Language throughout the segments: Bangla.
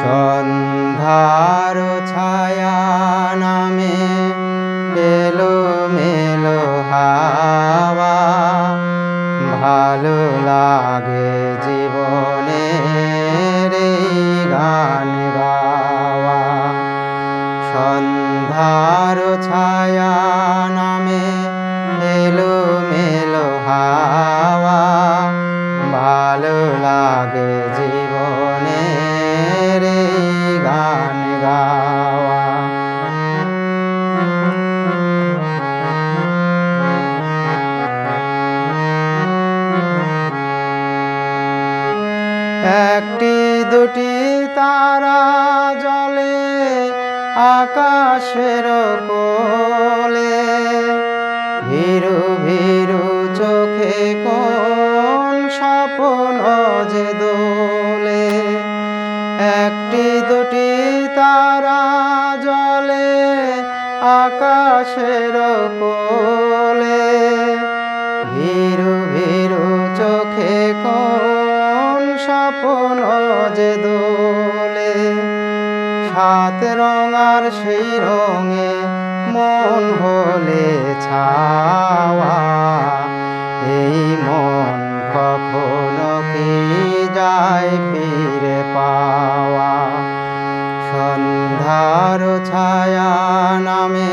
সন্ধ্যার ছায়া নামে এলো মেলো হাওয়া। ভালো লাগে জীবনে রে গান একটি দুটি তারা জলে, আকাশের কোলে। ভীরু ভীরু চোখে কোন স্বপ্ন যে দোলে। একটি দুটি তারা জলে, আকাশের কোলে। ভীরু ভীরু চোখে কোন যে দোলে, সাত রঙার সেই রঙে মন হলে ছাওয়া। এই মন কখনো কি যায় ফিরে পাওয়া? সন্ধ্যার ছায়া নামে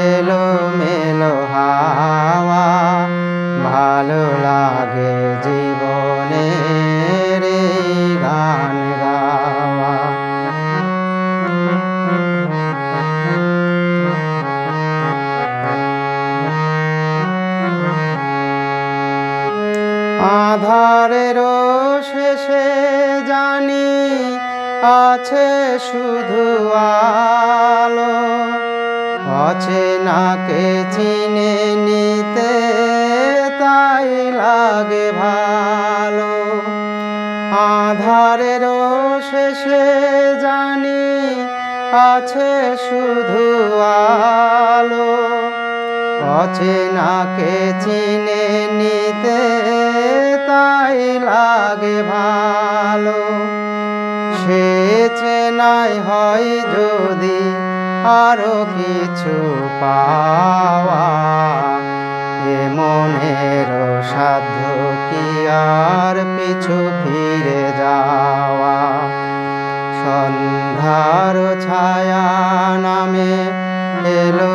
এলো মেলো হাওয়া। ভালো লাগে জীবনে আধারের শেষে জানি আছে শুধু আলো। অচেনাকে চিনে নিতে তাই লাগে ভালো। আধারের শেষে জানি আছে শুধু আলো। অচেনাকে চিনে নিতে তাই লাগে ভালো। সে চেনাই হয় যদি আরও কিছু পাওয়া, এ মনের সাধ্য কি আর পিছু ফিরে যাওয়া? সন্ধ্যার ছায়া নামে এলো